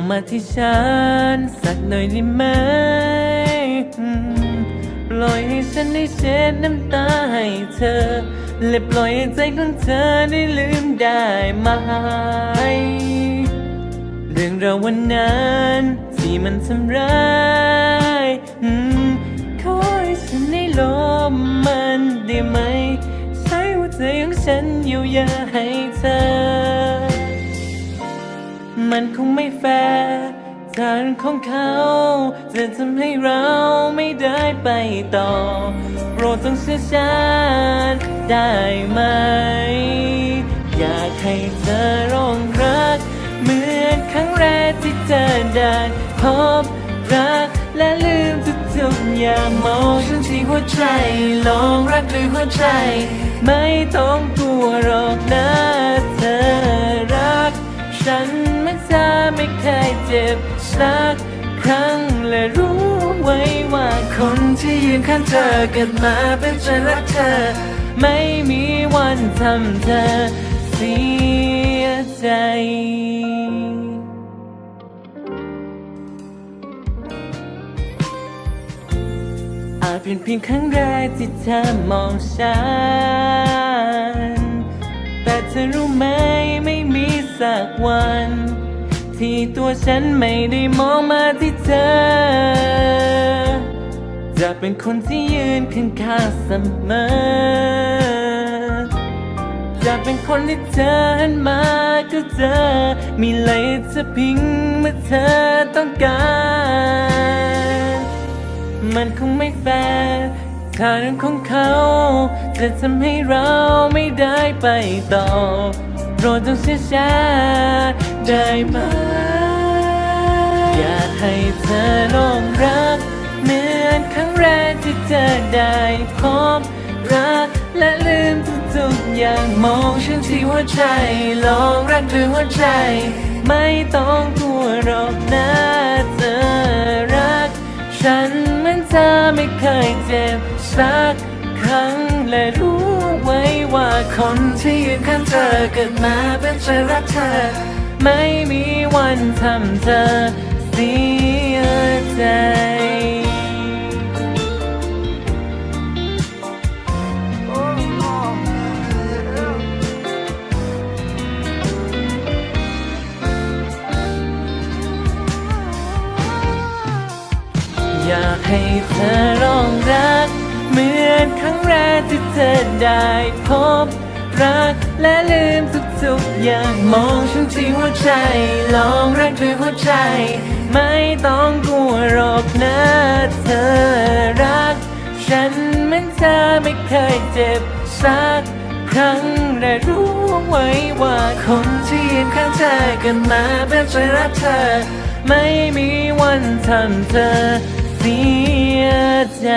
องมาที่ฉัน สักหน่อยได้ไหม ปล่อยให้ฉันได้เช็ดน้ำตาให้เธอ และปล่อยให้ใจของเธอได้ลืมได้ไหม เรื่องราววันนั้นที่มันทำร้ายขอให้ฉันได้ลบมันได้ไหม ใช้หัวใจของฉันเยียวยาให้เธอ มันคงไม่แฟร์ทางของเขา จะทำให้เราไม่ได้ไปต่อ โปรดต้องเชื่อฉันได้ไหม อยากให้เธอร้องรัก เหมือนครั้งแรกที่เธอได้พบรักและลืมทุกๆอย่างมองฉันที่หัวใจ ลองรักด้วยหัวใจ ไม่ต้องกลัวรอ เจ็บสักครั้งและรู้ไว้ว่าคนที่ยืนข้างเธอเกิดมาเป็นใจรักเธอ ไม่มีวันทำเธอเสียใจอาจเป็นเพียงครั้งแรกที่เธอมองฉัน แต่เธอรู้ไหมไม่มีสักวัน ที่ตัวฉันไม่ได้มองมาที่เธอ จะเป็นคนที่ยืนข้างๆเสมอ จะเป็นคนที่เธอหันมาก็เจอ มีอะไรจะพิงเมื่อเธอต้องการ มันคงไม่แฟร์ทางของเขาจะทำให้เราไม่ได้ไปต่อโปรดจงเชื่อฉันได้ไหม ให้เธอลองรัก เหมือนครั้งแรกที่เธอได้พบรักและลืมทุกๆอย่างมองฉันที่หัวใจ ลองรักด้วยหัวใจ ไม่ต้องกลัวหรอกนะเธอรัก ฉันเหมือนเธอไม่เคยเจ็บสักครั้งและรู้ไว้ว่าคนที่ยืนข้างเธอเกิดมาเป็นใจรักเธอ ไม่มีวันทำเธอ สียใจ อยากให้เธอลองรัก เหมือนครั้งแรกที่เธอได้พบรักและลืมทุกๆอย่างมองฉันที่หัวใจ ลองรักด้วยหัวใจ ไม่ต้องกลัวหรอกนะเธอรัก ฉันเหมือนจะไม่เคยเจ็บสักครั้งและรู้ไว้ว่าคนที่ยืนข้างเธอกันมาเป็นใจรักเธอ ไม่มีวันทำเธอเสียใจ